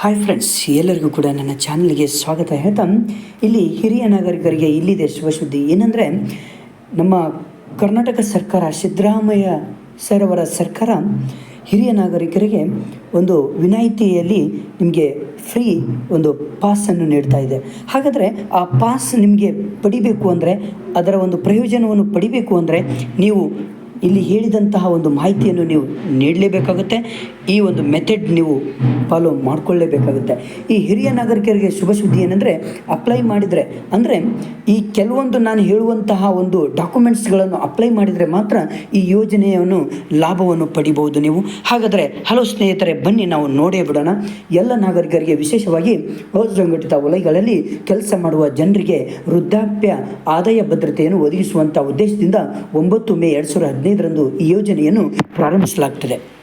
Hi friends ಎಲ್ಲರಿಗೂ ಕೂಡ ನನ್ನ ಚಾನಲ್ಗೆ ಸ್ವಾಗತ. ಹೇಳ್ತಾ ಇಲ್ಲಿ ಹಿರಿಯ ನಾಗರಿಕರಿಗೆ ಇಲ್ಲಿದೆ ಶುಭಸುದ್ದಿ ಏನಂದರೆ, ನಮ್ಮ ಕರ್ನಾಟಕ ಸರ್ಕಾರ, ಸಿದ್ದರಾಮಯ್ಯ ಸರ್ ಅವರ ಸರ್ಕಾರ ಹಿರಿಯ ನಾಗರಿಕರಿಗೆ ಒಂದು ವಿನಾಯಿತಿಯಲ್ಲಿ ನಿಮಗೆ ಫ್ರೀ ಒಂದು ಪಾಸನ್ನು ನೀಡ್ತಾ ಇದೆ. ಹಾಗಾದರೆ ಆ ಪಾಸ್ ನಿಮಗೆ ಪಡಿಬೇಕು ಅಂದರೆ, ಅದರ ಒಂದು ಪ್ರಯೋಜನವನ್ನು ಪಡಿಬೇಕು ಅಂದರೆ, ನೀವು ಇಲ್ಲಿ ಹೇಳಿದಂತಹ ಒಂದು ಮಾಹಿತಿಯನ್ನು ನೀವು ನೀಡಲೇಬೇಕಾಗುತ್ತೆ. ಈ ಒಂದು ಮೆಥಡ್ ನೀವು ಫಾಲೋ ಮಾಡಿಕೊಳ್ಳೇಬೇಕಾಗುತ್ತೆ. ಈ ಹಿರಿಯ ನಾಗರಿಕರಿಗೆ ಶುಭ ಸುದ್ದಿ ಏನಂದರೆ ಅಪ್ಲೈ ಮಾಡಿದರೆ, ಅಂದರೆ ಈ ಕೆಲವೊಂದು ನಾನು ಹೇಳುವಂತಹ ಒಂದು ಡಾಕ್ಯುಮೆಂಟ್ಸ್ಗಳನ್ನು ಅಪ್ಲೈ ಮಾಡಿದರೆ ಮಾತ್ರ ಈ ಯೋಜನೆಯನ್ನು ಲಾಭವನ್ನು ಪಡಿಬಹುದು ನೀವು. ಹಾಗಾದರೆ, ಹಲೋ ಸ್ನೇಹಿತರೆ, ಬನ್ನಿ ನಾವು ನೋಡೇ ಬಿಡೋಣ. ಎಲ್ಲ ನಾಗರಿಕರಿಗೆ ವಿಶೇಷವಾಗಿ ಅಸಂಘಟಿತ ವಲಯಗಳಲ್ಲಿ ಕೆಲಸ ಮಾಡುವ ಜನರಿಗೆ ವೃದ್ಧಾಪ್ಯ ಆದಾಯ ಭದ್ರತೆಯನ್ನು ಒದಗಿಸುವಂಥ ಉದ್ದೇಶದಿಂದ ಒಂಬತ್ತು ಮೇ ಎರಡು ಸಾವಿರದ ಹದಿನೈದರಂದು ಈ ಯೋಜನೆಯನ್ನು ಪ್ರಾರಂಭಿಸಲಾಗ್ತದೆ.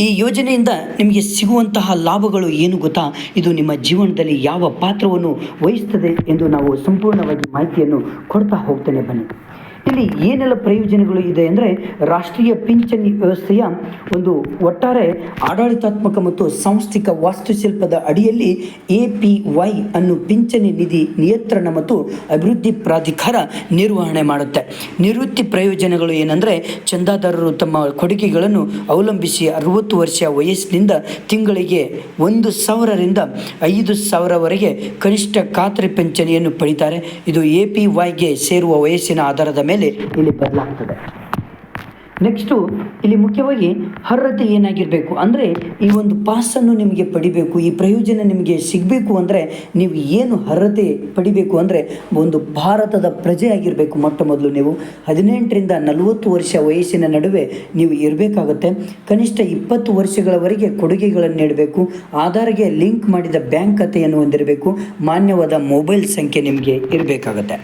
ಈ ಯೋಜನೆಯಿಂದ ನಿಮಗೆ ಸಿಗುವಂತಹ ಲಾಭಗಳು ಏನು ಗೊತ್ತಾ? ಇದು ನಿಮ್ಮ ಜೀವನದಲ್ಲಿ ಯಾವ ಪಾತ್ರವನ್ನು ವಹಿಸ್ತದೆ ಎಂದು ನಾವು ಸಂಪೂರ್ಣವಾಗಿ ಮಾಹಿತಿಯನ್ನು ಕೊಡ್ತಾ ಹೋಗ್ತೇನೆ ಬನ್ನಿ. ಇಲ್ಲಿ ಏನೆಲ್ಲ ಪ್ರಯೋಜನಗಳು ಇದೆ ಅಂದರೆ ರಾಷ್ಟ್ರೀಯ ಪಿಂಚಣಿ ವ್ಯವಸ್ಥೆಯ ಒಂದು ಒಟ್ಟಾರೆ ಆಡಳಿತಾತ್ಮಕ ಮತ್ತು ಸಾಂಸ್ಥಿಕ ವಾಸ್ತುಶಿಲ್ಪದ ಅಡಿಯಲ್ಲಿ ಎ ಪಿ ವೈ ಅನ್ನು ಪಿಂಚಣಿ ನಿಧಿ ನಿಯಂತ್ರಣ ಮತ್ತು ಅಭಿವೃದ್ಧಿ ಪ್ರಾಧಿಕಾರ ನಿರ್ವಹಣೆ ಮಾಡುತ್ತೆ. ನಿವೃತ್ತಿ ಪ್ರಯೋಜನಗಳು ಏನಂದರೆ ಚಂದಾದಾರರು ತಮ್ಮ ಕೊಡುಗೆಗಳನ್ನು ಅವಲಂಬಿಸಿ ಅರವತ್ತು ವರ್ಷ ವಯಸ್ಸಿನಿಂದ ತಿಂಗಳಿಗೆ ಒಂದು ಸಾವಿರರಿಂದ ಐದು ಸಾವಿರವರೆಗೆ ಕನಿಷ್ಠ ಖಾತ್ರಿ ಪಿಂಚಣಿಯನ್ನು ಪಡಿತಾರೆ. ಇದು ಎ ಪಿ ವೈಗೆ ಸೇರುವ ವಯಸ್ಸಿನ ಆಧಾರದ ಮೇಲೆ ಇಲ್ಲಿ ಬದಲಾಗ್ತದೆ. ನೆಕ್ಸ್ಟು ಇಲ್ಲಿ ಮುಖ್ಯವಾಗಿ ಅರ್ಹತೆ ಏನಾಗಿರಬೇಕು? ಅಂದರೆ ಈ ಒಂದು ಪಾಸನ್ನು ನಿಮಗೆ ಪಡಿಬೇಕು, ಈ ಪ್ರಯೋಜನ ನಿಮಗೆ ಸಿಗಬೇಕು ಅಂದರೆ ನೀವು ಏನು ಅರ್ಹತೆ ಪಡಿಬೇಕು ಅಂದರೆ ಒಂದು ಭಾರತದ ಪ್ರಜೆ ಆಗಿರಬೇಕು ಮೊಟ್ಟ ಮೊದಲು ನೀವು. ಹದಿನೆಂಟರಿಂದ ನಲವತ್ತು ವರ್ಷ ವಯಸ್ಸಿನ ನಡುವೆ ನೀವು ಇರಬೇಕಾಗುತ್ತೆ. ಕನಿಷ್ಠ ಇಪ್ಪತ್ತು ವರ್ಷಗಳವರೆಗೆ ಕೊಡುಗೆಗಳನ್ನು ನೀಡಬೇಕು. ಆಧಾರ್ಗೆ ಲಿಂಕ್ ಮಾಡಿದ ಬ್ಯಾಂಕ್ ಖಾತೆಯನ್ನು ಹೊಂದಿರಬೇಕು. ಮಾನ್ಯವಾದ ಮೊಬೈಲ್ ಸಂಖ್ಯೆ ನಿಮಗೆ ಇರಬೇಕಾಗುತ್ತೆ.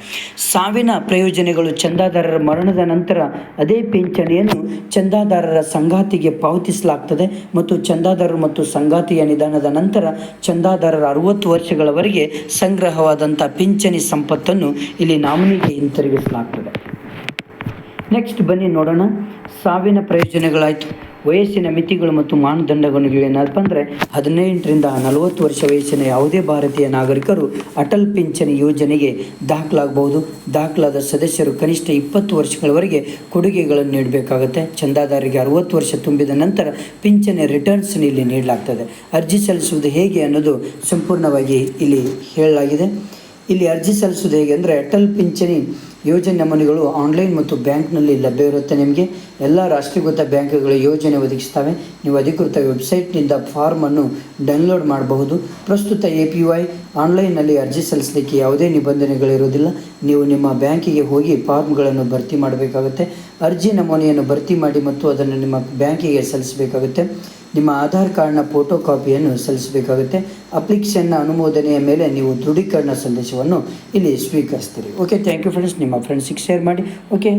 ಸಾವಿನ ಪ್ರಯೋಜನಗಳು ಚಂದಾದಾರರ ಮರಣದ ನಂತರ ಅದೇ ಪಿಂಚಣಿಯನ್ನು ಚಂದಾದಾರರ ಸಂಗಾತಿಗೆ ಪಾವತಿಸಲಾಗ್ತದೆ ಮತ್ತು ಚಂದಾದಾರರು ಮತ್ತು ಸಂಗಾತಿಯ ನಿಧನದ ನಂತರ ಚಂದಾದಾರರ ಅರುವತ್ತು ವರ್ಷಗಳವರೆಗೆ ಸಂಗ್ರಹವಾದಂಥ ಪಿಂಚಣಿ ಸಂಪತ್ತನ್ನು ಇಲ್ಲಿ ನಾಮಿನಿಗೆ ಹಿಂತಿರುಗಿಸಲಾಗ್ತದೆ. ನೆಕ್ಸ್ಟ್ ಬನ್ನಿ ನೋಡೋಣ. ಸಾವಿನ ಪ್ರಯೋಜನಗಳಾಯಿತು. ವಯಸ್ಸಿನ ಮಿತಿಗಳು ಮತ್ತು ಮಾನದಂಡಗಳು ಏನಪ್ಪ ಅಂದರೆ ಹದಿನೆಂಟರಿಂದ ನಲವತ್ತು ವರ್ಷ ವಯಸ್ಸಿನ ಯಾವುದೇ ಭಾರತೀಯ ನಾಗರಿಕರು ಅಟಲ್ ಪಿಂಚಣಿ ಯೋಜನೆಗೆ ದಾಖಲಾಗಬಹುದು. ದಾಖಲಾದ ಸದಸ್ಯರು ಕನಿಷ್ಠ ಇಪ್ಪತ್ತು ವರ್ಷಗಳವರೆಗೆ ಕೊಡುಗೆಗಳನ್ನು ನೀಡಬೇಕಾಗುತ್ತೆ. ಚಂದಾದಾರರಿಗೆ ಅರುವತ್ತು ವರ್ಷ ತುಂಬಿದ ನಂತರ ಪಿಂಚಣಿ ರಿಟರ್ನ್ಸ್ ಇಲ್ಲಿ ನೀಡಲಾಗ್ತದೆ. ಅರ್ಜಿ ಸಲ್ಲಿಸುವುದು ಹೇಗೆ ಅನ್ನೋದು ಸಂಪೂರ್ಣವಾಗಿ ಇಲ್ಲಿ ಹೇಳಲಾಗಿದೆ. ಇಲ್ಲಿ ಅರ್ಜಿ ಸಲ್ಲಿಸುವುದು ಹೇಗೆ ಅಂದರೆ, ಅಟಲ್ ಪಿಂಚಣಿ ಯೋಜನೆ ನಮೂನೆಗಳು ಆನ್ಲೈನ್ ಮತ್ತು ಬ್ಯಾಂಕ್ನಲ್ಲಿ ಲಭ್ಯವಿರುತ್ತೆ ನಿಮಗೆ. ಎಲ್ಲ ರಾಷ್ಟ್ರೀಕೃತ ಬ್ಯಾಂಕ್ಗಳು ಯೋಜನೆ ಒದಗಿಸ್ತವೆ ನೀವು ಅಧಿಕೃತ ವೆಬ್ಸೈಟ್ನಿಂದ ಫಾರ್ಮನ್ನು ಡೌನ್ಲೋಡ್ ಮಾಡಬಹುದು. ಪ್ರಸ್ತುತ ಎ ಪಿ ವೈ ಆನ್ಲೈನ್ನಲ್ಲಿ ಅರ್ಜಿ ಸಲ್ಲಿಸಲಿಕ್ಕೆ ಯಾವುದೇ ನಿಬಂಧನೆಗಳಿರುವುದಿಲ್ಲ. ನೀವು ನಿಮ್ಮ ಬ್ಯಾಂಕಿಗೆ ಹೋಗಿ ಫಾರ್ಮ್ಗಳನ್ನು ಭರ್ತಿ ಮಾಡಬೇಕಾಗುತ್ತೆ. ಅರ್ಜಿ ನಮೂನೆಯನ್ನು ಭರ್ತಿ ಮಾಡಿ ಮತ್ತು ಅದನ್ನು ನಿಮ್ಮ ಬ್ಯಾಂಕಿಗೆ ಸಲ್ಲಿಸಬೇಕಾಗುತ್ತೆ. ನಿಮ್ಮ ಆಧಾರ್ ಕಾರ್ಡ್ನ ಫೋಟೋ ಕಾಪಿಯನ್ನು ಸಲ್ಲಿಸಬೇಕಾಗುತ್ತೆ. ಅಪ್ಲಿಕೇಶನ್ನ ಅನುಮೋದನೆಯ ಮೇಲೆ ನೀವು ದೃಢೀಕರಣ ಸಂದೇಶವನ್ನು ಇಲ್ಲಿ ಸ್ವೀಕರಿಸ್ತೀರಿ. ಓಕೆ ಥ್ಯಾಂಕ್ ಯು ಫ್ರೆಂಡ್ಸ್ ನಿಮ್ಮ ಫ್ರೆಂಡ್ಸಿಗೆ ಶೇರ್ ಮಾಡಿ. ಓಕೆ